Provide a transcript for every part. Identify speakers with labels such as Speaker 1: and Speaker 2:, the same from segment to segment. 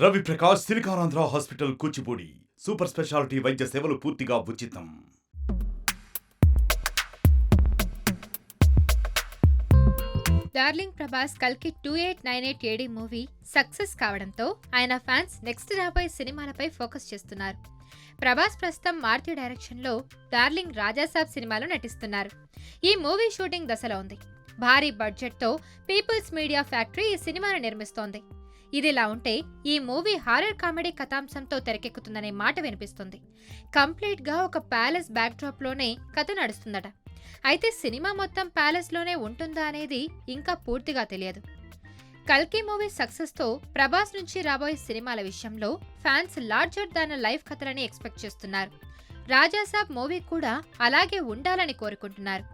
Speaker 1: Ravi Prakash SiliconAndhra hospital Kuchipudi super speciality వైద్య సేవలు పూర్తిగా ఉచితం.
Speaker 2: డార్లింగ్ ప్రభాస్ కల్కి two eight nine eight AD movie success కావడంతో ఆయన ఫ్యాన్స్ నెక్స్ట్ రాబోయే సినిమాలపై ఫోకస్ చేస్తున్నారు. ప్రభాస్ ప్రస్తుతం మారుతి డైరెక్షన్లో డార్లింగ్ రాజాసాబ్ సినిమాలో నటిస్తున్నారు. ఈ మూవీ షూటింగ్ దశలో ఉంది. భారీ బడ్జెట్తో పీపుల్స్ మీడియా ఫ్యాక్టరీ ఈ సినిమాను నిర్మిస్తోంది. ఇదిలా ఉంటే ఈ మూవీ హారర్ కామెడీ కథాంశంతో తెరకెక్కుతుందనే మాట వినిపిస్తుంది. కంప్లీట్గా ఒక ప్యాలెస్ బ్యాక్డ్రాప్లోనే కథ నడుస్తుందట. అయితే సినిమా మొత్తం ప్యాలెస్లోనే ఉంటుందా అనేది ఇంకా పూర్తిగా తెలియదు. కల్కి మూవీ సక్సెస్తో ప్రభాస్ నుంచి రాబోయే సినిమాల విషయంలో ఫ్యాన్స్ లార్జర్ దాన్ లైఫ్ కథలని ఎక్స్పెక్ట్ చేస్తున్నారు. రాజాసాబ్ మూవీ కూడా అలాగే ఉండాలని కోరుకుంటున్నారు.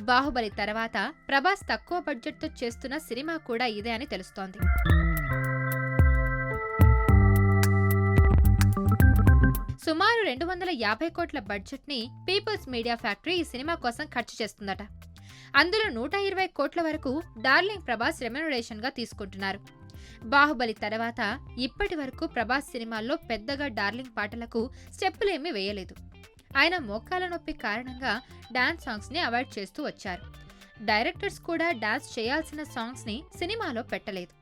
Speaker 2: బాహుబలి తర్వాత ప్రభాస్ తక్కువ బడ్జెట్తో చేస్తున్న సినిమా కూడా ఇదే అని తెలుస్తోంది. సుమారు రెండు వందల యాభై కోట్ల బడ్జెట్ని పీపుల్స్ మీడియా ఫ్యాక్టరీ ఈ సినిమా కోసం ఖర్చు చేస్తుందట. అందులో నూట ఇరవై కోట్ల వరకు డార్లింగ్ ప్రభాస్ రెమ్యునరేషన్గా తీసుకుంటున్నారు. బాహుబలి తర్వాత ఇప్పటి వరకు ప్రభాస్ సినిమాల్లో పెద్దగా డార్లింగ్ పాటలకు స్టెప్పులేమీ వేయలేదు. ఆయన మోకాల నొప్పి కారణంగా డాన్స్ సాంగ్స్ని అవాయిడ్ చేస్తూ వచ్చారు. డైరెక్టర్స్ కూడా డాన్స్ చేయాల్సిన సాంగ్స్ని సినిమాలో పెట్టలేదు.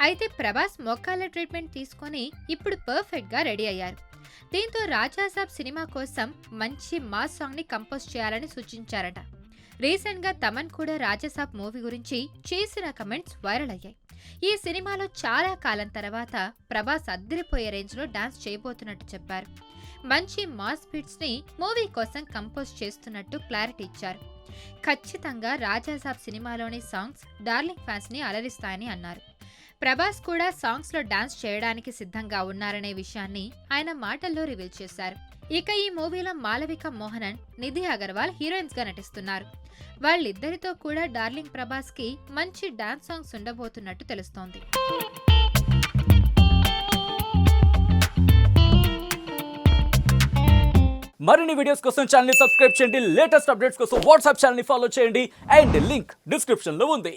Speaker 2: అయితే ప్రభాస్ మోకాళ్ళ ట్రీట్మెంట్ తీసుకొని ఇప్పుడు పర్ఫెక్ట్గా రెడీ అయ్యారు. దీంతో రాజాసాబ్ సినిమా కోసం మంచి మాస్ సాంగ్ని కంపోజ్ చేయాలని సూచించారట. రీసెంట్గా తమన్ కూడా రాజాసాబ్ మూవీ గురించి చేసిన కమెంట్స్ వైరల్ అయ్యాయి. ఈ సినిమాలో చాలా కాలం తర్వాత ప్రభాస్ అద్దరిపోయే రేంజ్లో డాన్స్ చేయబోతున్నట్టు చెప్పారు. మంచి మాస్ బీట్స్ని మూవీ కోసం కంపోజ్ చేస్తున్నట్టు క్లారిటీ ఇచ్చారు. ఖచ్చితంగా రాజాసాబ్ సినిమాలోని సాంగ్స్ డార్లింగ్ ఫ్యాన్స్ని అలరిస్తాయని అన్నారు. ప్రభాస్ కూడా సాంగ్స్లో డాన్స్ చేయడానికి సిద్ధంగా ఉన్నారనే విషయాన్ని ఆయన మాటల్లో రివీల్ చేశారు. ఇక ఈ మూవీలో మాలవిక మోహనన్ నిధి అగర్వాల్ హీరోయిన్స్గా నటిస్తున్నారు. వాళ్ళిద్దరితో కూడా డార్లింగ్ ప్రభాస్కి మంచి డాన్స్ సాంగ్స్ ఉండబోతున్నట్టు తెలుస్తోంది.
Speaker 3: మరిన్ని వీడియోస్ కోసం ఛానల్ సబ్స్క్రైబ్ చేయండి. లేటెస్ట్ అప్డేట్స్ కోసం వాట్సాప్ ఛానల్ ఫాలో చేయండి. అండ్ లింక్ డిస్క్రిప్షన్లో ఉంది.